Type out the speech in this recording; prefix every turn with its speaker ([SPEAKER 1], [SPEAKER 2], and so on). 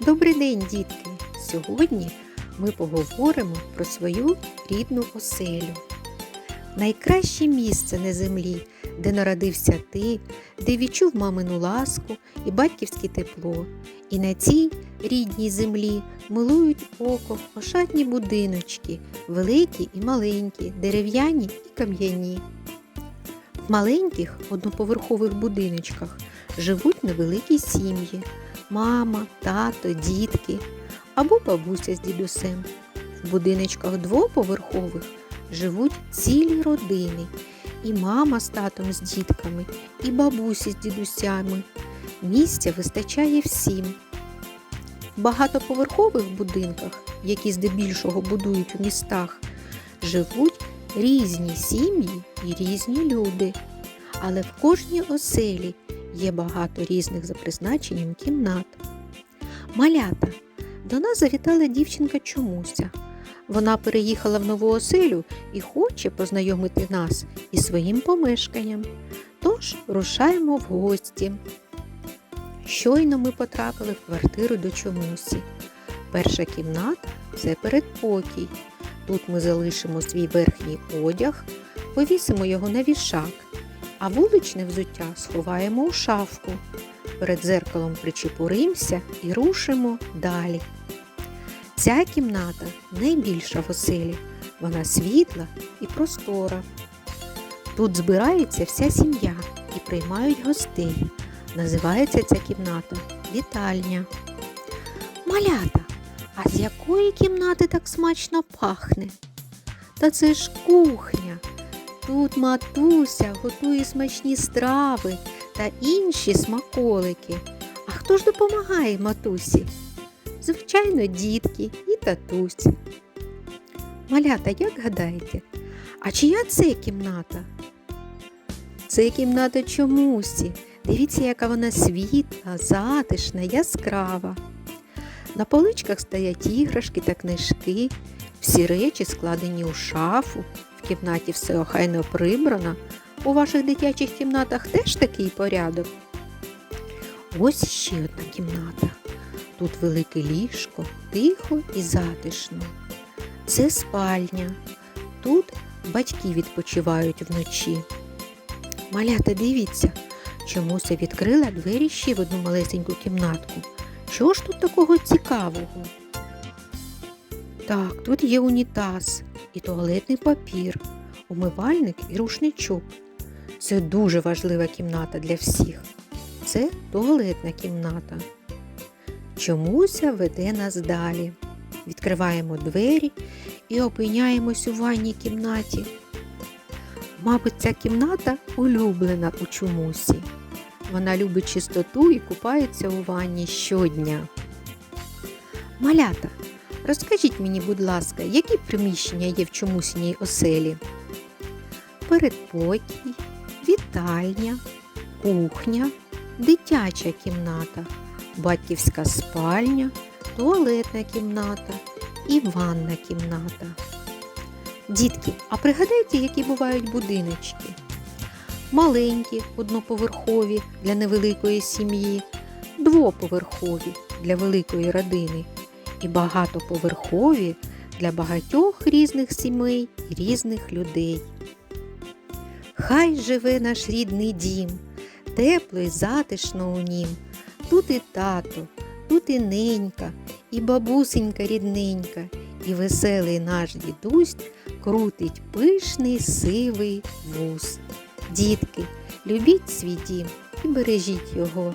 [SPEAKER 1] Добрий день, дітки! Сьогодні ми поговоримо про свою рідну оселю. Найкраще місце на землі, де народився ти, де відчув мамину ласку і батьківське тепло. І на цій рідній землі милують око ошатні будиночки, великі і маленькі, дерев'яні і кам'яні. В маленьких одноповерхових будиночках живуть невеликі сім'ї мама, тато, дітки або бабуся з дідусем. В будиночках двоповерхових живуть цілі родини, і мама з татом з дітками, і бабусі з дідусями. Місця вистачає всім. В багатоповерхових будинках, які здебільшого будують у містах, живуть різні сім'ї і різні люди. Але в кожній оселі є багато різних за призначенням кімнат. Малята, до нас завітала дівчинка Чомуся. Вона переїхала в нову оселю і хоче познайомити нас із своїм помешканням. Тож рушаємо в гості. Щойно ми потрапили в квартиру до Чомусі. Перша кімната це передпокій. Тут ми залишимо свій верхній одяг, повісимо його на вішак, а вуличне взуття сховаємо у шафку. Перед зеркалом причепуримося і рушимо далі. Ця кімната найбільша в оселі. Вона світла і простора. Тут збирається вся сім'я і приймають гостей. Називається ця кімната вітальня. Малята, а з якої кімнати так смачно пахне? Та це ж кухня. Тут матуся готує смачні страви та інші смаколики. А хто ж допомагає матусі? Звичайно, дітки і татусь. Малята, як гадаєте, а чия це кімната? Це кімната чомусі. Дивіться, яка вона світла, затишна, яскрава. На поличках стоять іграшки та книжки, всі речі складені у шафу, кімнаті все охайно прибрано. У ваших дитячих кімнатах теж такий порядок. Ось ще одна кімната. Тут велике ліжко, тихо і затишно. Це спальня. Тут батьки відпочивають вночі. Малята, дивіться, чомусь відкрила двері ще в одну малесеньку кімнатку. Що ж тут такого цікавого? Так, тут є унітаз і туалетний папір, умивальник і рушничок. Це дуже важлива кімната для всіх. Це туалетна кімната. Чомуся веде нас далі. Відкриваємо двері і опиняємось у ванній кімнаті. Мабуть, ця кімната улюблена у чомусі. Вона любить чистоту і купається у ванні щодня. Малята, розкажіть мені, будь ласка, які приміщення є в чомусіній оселі? Передпокій, вітальня, кухня, дитяча кімната, батьківська спальня, туалетна кімната і ванна кімната. Дітки, а пригадайте, які бувають будиночки? Маленькі, одноповерхові для невеликої сім'ї, двоповерхові для великої родини і багатоповерхові для багатьох різних сімей і різних людей. Хай живе наш рідний дім, тепло й затишно у нім. Тут і тато, тут і ненька, і бабусенька рідненька, і веселий наш дідусь крутить пишний сивий вус. Дітки, любіть свій дім і бережіть його.